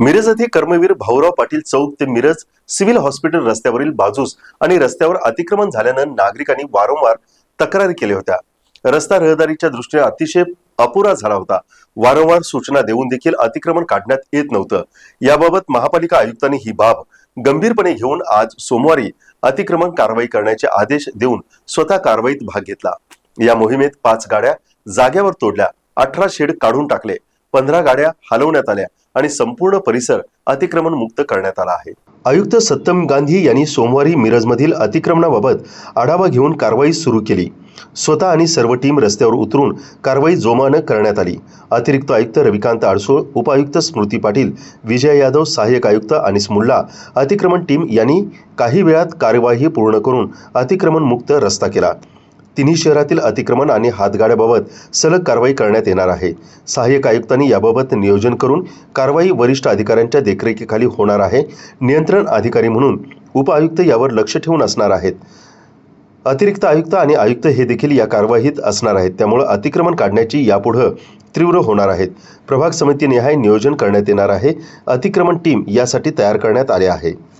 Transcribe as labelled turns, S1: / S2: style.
S1: मिरज येथे कर्मवीर भाऊराव पाटील चौक ते Miraj civil hospital रस्त्यावरील बाजूस आणि रस्त्यावर अतिक्रमण झाल्यानं नागरिकांनी वारंवार तक्रारी केल्या होत्या. रस्ता रहदारीच्या दृष्टीने अतिशय अपुरा झाला होता. वारंवार सूचना देऊन देखील अतिक्रमण काढण्यात येत नव्हतं. याबाबत महापालिका आयुक्तांनी ही बाब गंभीरपणे घेऊन आज सोमवारी अतिक्रमण कारवाई करण्याचे आदेश देऊन स्वतः कारवाईत भाग घेतला. या मोहिमेत पाच गाड्या जाग्यावर तोडल्या अठरा शेड काढून टाकले पंधरा गाड्या हलवण्यात आल्या आणि संपूर्ण परिसर अतिक्रमण मुक्त करण्यात आला आहे. आयुक्त सत्यम गांधी यांनी सोमवारी मिरजमधील अतिक्रमणाबाबत आढावा घेऊन कारवाई सुरू केली. स्वतः आणि सर्व टीम रस्त्यावर उतरून कारवाई जोमानं करण्यात आली. अतिरिक्त आयुक्त रविकांत आडसोळ उपायुक्त स्मृती पाटील विजय यादव सहाय्यक आयुक्त अनिस मुल्ला अतिक्रमण टीम यांनी काही वेळात कार्यवाही पूर्ण करून अतिक्रमण मुक्त रस्ता केला. तिन्ही शहरातील अतिक्रमण आणि हातगाड्याबाबत सलग कारवाई करण्यात येणार आहे. सहाय्यक आयुक्तांनी याबाबत नियोजन करून कारवाई वरिष्ठ अधिकाऱ्यांच्या देखरेखीखाली होणार आहे. नियंत्रण अधिकारी म्हणून उपआयुक्त यावर लक्ष ठेवून असणार आहेत. अतिरिक्त आयुक्त आणि आयुक्त हे देखील या कारवाईत असणार आहेत. त्यामुळे अतिक्रमण काढण्याची यापुढं तीव्र होणार आहेत. प्रभाग समितीनिहाय नियोजन करण्यात येणार आहे. अतिक्रमण टीम यासाठी तयार करण्यात आले आहे.